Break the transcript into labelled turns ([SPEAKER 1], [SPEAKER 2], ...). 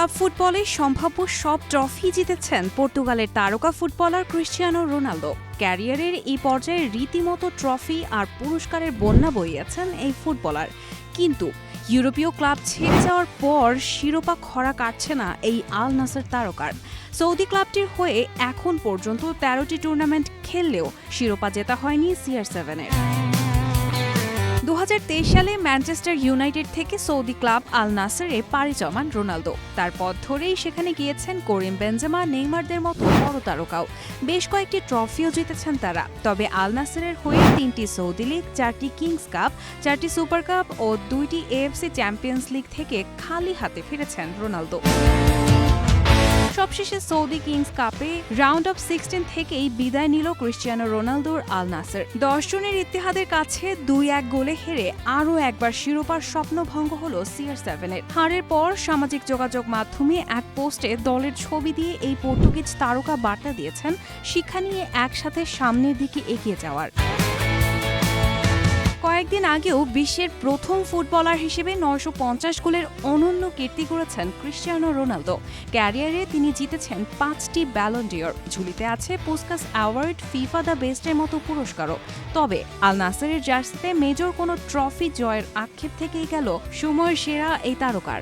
[SPEAKER 1] Club ফুটবলে সম্ভাব্য সব ট্রফি জিতেছেন পর্তুগালের তারকা ফুটবলার ক্রিশ্চিয়ানো রোনালদো। ক্যারিয়ারের এই পর্যায়ে রীতিমতো ট্রফি আর পুরস্কারের বন্যা বইয়াছেন এই ফুটবলার। কিন্তু ইউরোপীয় ক্লাব ছেড়ে যাওয়ার পর শিরোপা খরা কাটছে না এই আল নাসার তারকার। সৌদি ক্লাবটির হয়ে এখন পর্যন্ত তেরোটি টুর্নামেন্ট খেললেও শিরোপা জেতা হয়নি সিআর সেভেনের। সালে ম্যানচেস্টার ইউনাইটেড থেকে সৌদি ক্লাব আল নাসেরে পাড়ি জমান রোনালদো। তার পথ ধরেই সেখানে গিয়েছেন করিম বেঞ্জেমা নেইমারদের মতো বড় তারকাও। বেশ কয়েকটি ট্রফিও জিতেছেন তারা। তবে আল নাসেরের হয়ে তিনটি সৌদি লিগ, চারটি কিংস কাপ, চারটি সুপার কাপ ও দুইটি এএফসি চ্যাম্পিয়ন্স লিগ থেকে খালি হাতে ফিরেছেন রোনালদো। সবশেষে সৌদি কিংস কাপে রাউন্ড অফ সিক্সটিন থেকেই বিদায় নিল ক্রিশ্চিয়ানো রোনালদোর আল নাসের। দশ জনের ইতিহাদের কাছে দুই এক গোলে হেরে আরও একবার শিরোপার স্বপ্নভঙ্গ হল সিআর সেভেনের হারের পর সামাজিক যোগাযোগ মাধ্যমে এক পোস্টে দলের ছবি দিয়ে এই পর্তুগিজ তারকা বার্তা দিয়েছেন, শিক্ষা নিয়ে একসাথে সামনের দিকে এগিয়ে যাওয়ার। আগেও বিশ্বের প্রথম ফুটবলার হিসেবে নয়শো পঞ্চাশ গোলের অনন্য কীর্তি করেছেন ক্রিশ্চিয়ানো রোনালদো। ক্যারিয়ারে তিনি জিতেছেন পাঁচটি ব্যালন্ডিয়র ঝুলিতে আছে পোস্কাস অ্যাওয়ার্ড, ফিফা দ্য বেস্টের মতো পুরস্কারও। তবে আল নাসারের জার্সিতে মেজর কোনো ট্রফি জয়ের আক্ষেপ থেকেই গেল সময়ের সেরা এই তারকার।